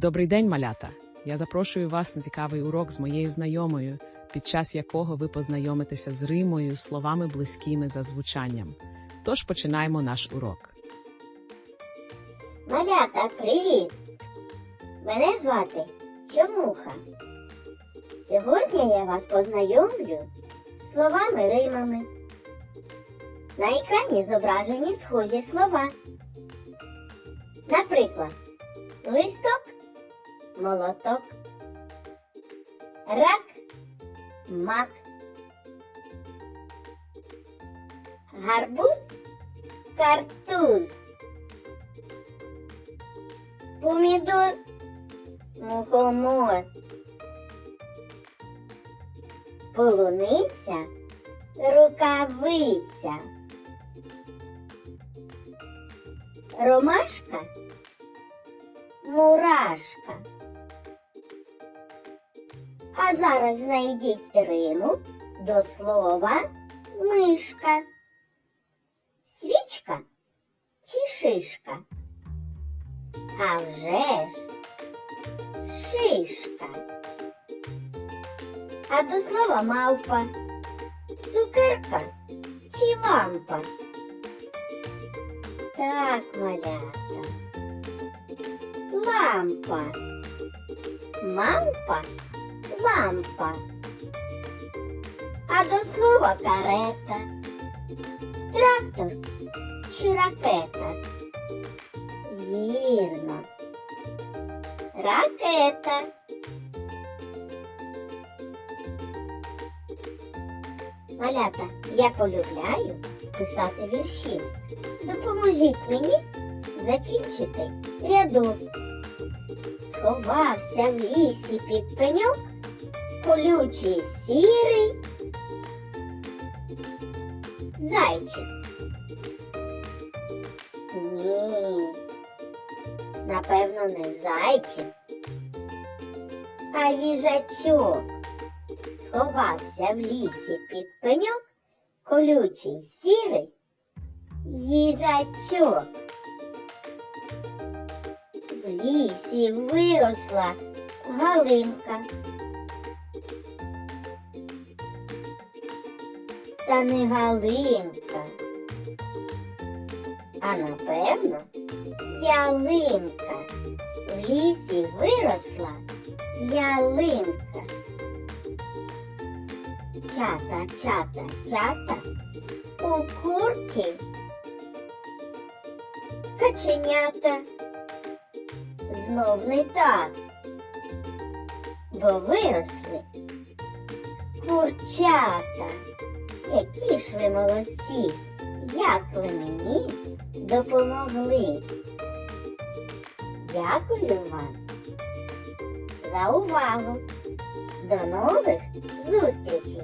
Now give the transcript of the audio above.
Добрий день, малята! Я запрошую вас на цікавий урок з моєю знайомою, під час якого ви познайомитеся з римою, словами близькими за звучанням. Тож починаємо наш урок. Малята, привіт! Мене звати Чомуха. Сьогодні я вас познайомлю з словами римами. На екрані зображені схожі слова. Наприклад, листок, молоток, рак, мак, гарбуз, картуз. Помідор, мухомор, полуниця, рукавиця, ромашка, мурашка. А зараз знайдіть риму до слова мишка, свічка чи шишка. А вже ж шишка. А до слова мавпа, цукерка чи лампа. Так, малята. Лампа. Мавпа лампа. А до слова карета. Трактор чи ракета. Вірно. Ракета. Малята, я полюбляю писати вірші. Допоможіть мені закінчити рядок. Сховався в лісі під пеньок, колючий сірий зайчик. Ні, напевно, не зайчик, а їжачок. Сховався в лісі під пеньок, колючий сірий їжачок. В лісі виросла галинка. Та не галинка, а напевно ялинка. В лісі виросла ялинка. Чата, чата, чата, у курки каченята. Знов не так, бо виросли курчата. Які ж ви молодці, як ви мені допомогли. Дякую вам за увагу. До нових зустрічей!